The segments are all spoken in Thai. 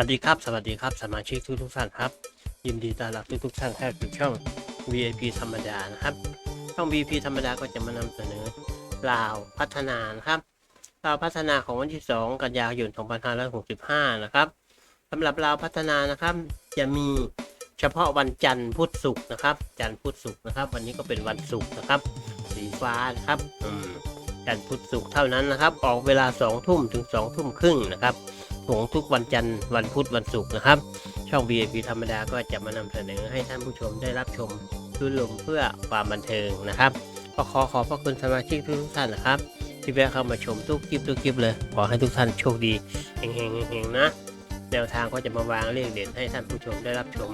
วัสดีครับ สวัสดีครับ สมาชิกทุกทุกท่านครับ ยินดีต้อนรับทุกทุกท่านเข้าสู่ช่อง VIP ธรรมดานะครับ ช่อง VIP ธรรมดาก็จะมานำเสนอลาวพัฒนานะครับลาวพัฒนาของวันที่ 2 กันยายน 2565 นะครับสำหรับลาวพัฒนานะครับ จะมีเฉพาะวันจันทร์พุธศุกร์นะครับ จันทร์พุธศุกร์นะครับ วันนี้ก็เป็นวันศุกร์นะครับ สีฟ้านะครับจันทร์พุธศุกร์เท่านั้นนะครับ ออกเวลา2ทุ่มถึง2ทุ่มครึ่งนะครับ งทุกวันจันทร์วันพุธวันศุกร์นะครับ ช่อง VIP ธรรมดาก็จะมานำเสนอให้ท่านผู้ชมได้รับชมรุ่นลมเพื่อความบันเทิงนะครับก็ขอขอบพระคุณสมาชิกทุกท่านนะครับ ที่แวะเข้ามาชมทุกคลิปทุกคลิปเลย ขอให้ทุกท่านโชคดีเฮงๆเฮงๆนะแนวทางก็จะมาวางเลขเด่นให้ท่านผู้ชมได้รับชม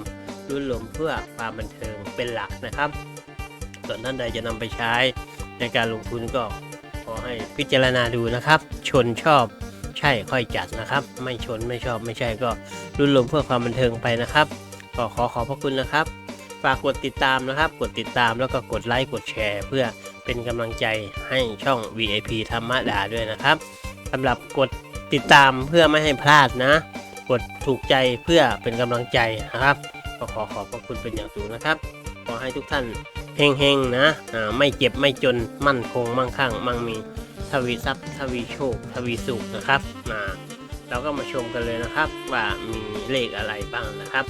รุ่นลมเพื่อความบันเทิงเป็นหลักนะครับ ส่วนท่านใดจะนำไปใช้ในการลงทุนก็ขอให้พิจารณาดูนะครับ ชนชอบ ช่ค่อยจัดนะครับ ไม่ชนไม่ชอบไม่ใช่ก็รุ่นลมเพื่อความบันเทิงไปนะครับก็ขอขอบพระคุณนะครับ ฝากกดติดตามนะครับ กดติดตามแล้วก็กดไลค์กดแชร์ เพื่อเป็นกำลังใจให้ช่อง VIP ธรรมดาด้วยนะครับสำหรับกดติดตามเพื่อไม่ให้พลาดนะ กดถูกใจเพื่อเป็นกำลังใจนะครับก็ขอขอบพระคุณเป็นอย่างสูงนะครับขอให้ทุกท่านเฮงๆนะไม่เจ็บไม่จนมั่นคงมั่งคั่งมั่งมี ทวีทรัพย์ทวีโชค ทวีสุขนะครับมาเราก็มาชมกันเลยนะครับ ว่ามีเลขอะไรบ้างนะครับ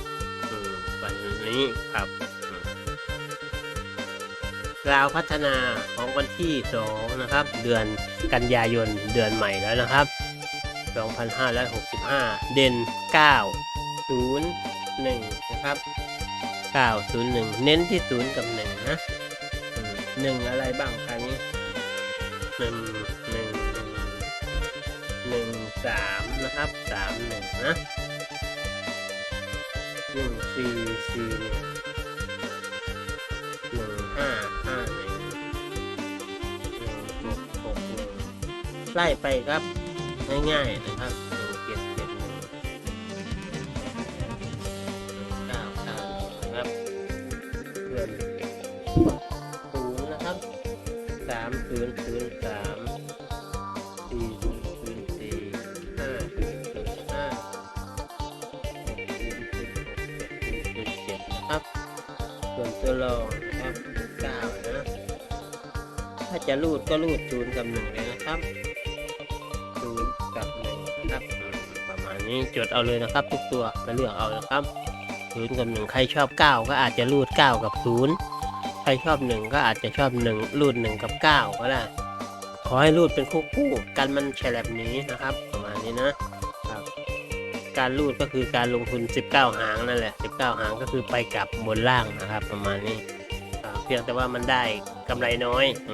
อืมวันนี้ครับอืมราวพัฒนาของวันที่2นะครับ เดือนกันยายนเดือนใหม่แล้วนะครับ 2565 เด่น 9 0 1 นะครับ 901 เน้นที่ 0 กับ 1 นะอืมหนึ่งอะไรบ้างครั้งนี้ หนึ่งหนึ่งหนึ่งสามนะครับสามหนึ่งนะหนึ่งสี่สี่หนึ่งหนึ่งห้าห้าหนึ่งหนึ่งหกหกหนึ่งไล่ไปครับ ง่ายๆนะครับหนึ่งเจ็ดเจ็ดหนึ่งเก้าเก้าหนึ่งนะครับเพื่อน ศูนย์ศูนย์สามสี่ศูนย์ศูนย์สี่ห้าศูนย์ศูนย์ห้าหกศูนย์ศูนย์หกเจ็ดศูนย์ศูนย์เจ็ดนะครับ ส่วนตัวรองนะครับเก้านะถ้าจะรูดก็รูดศูนย์กับหนึ่งเลยนะครับศูนย์กับหนึ่งนะครับประมาณนี้จดเอาเลยนะครับ ทุกตัวไปเลือกเอานะครับศูนย์กับหนึ่งใครชอบเก้าก็อาจจะรูดเก้ากับศูนย์ ใครชอบหนึ่งก็อาจจะชอบหนึ่งรูดหนึ่งกับเก้าก็ได้ ขอให้รูดเป็นคู่คู่ๆกันมันแฉลบนี้นะครับ ประมาณนี้นะครับ การรูดก็คือการลงทุน 19 หางนั่นแหละ 19 หางก็คือไปกลับบนล่างนะครับ ประมาณนี้เพียงแต่ว่ามันได้กำไรน้อยอ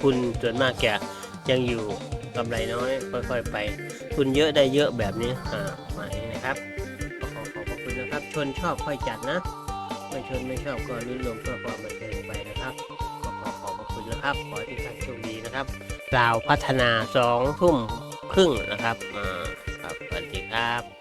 ทุนส่วนมากแกยังอยู่กำไรน้อยค่อย ๆ ไปทุนเยอะได้เยอะแบบนี้อ่ามานะครับขอขอบคุณนะครับชนชอบค่อยจัดนะ ไม่ชนไม่ชอบก็ลุ้นลมเพื่อความบันเทิงไปนะครับก็ขอขอบพระคุณนะครับ ขอให้ทุกท่านโชคดีนะครับดาวพัฒนาสองทุ่มครึ่งนะครับอ่าครับสวัสดีครับ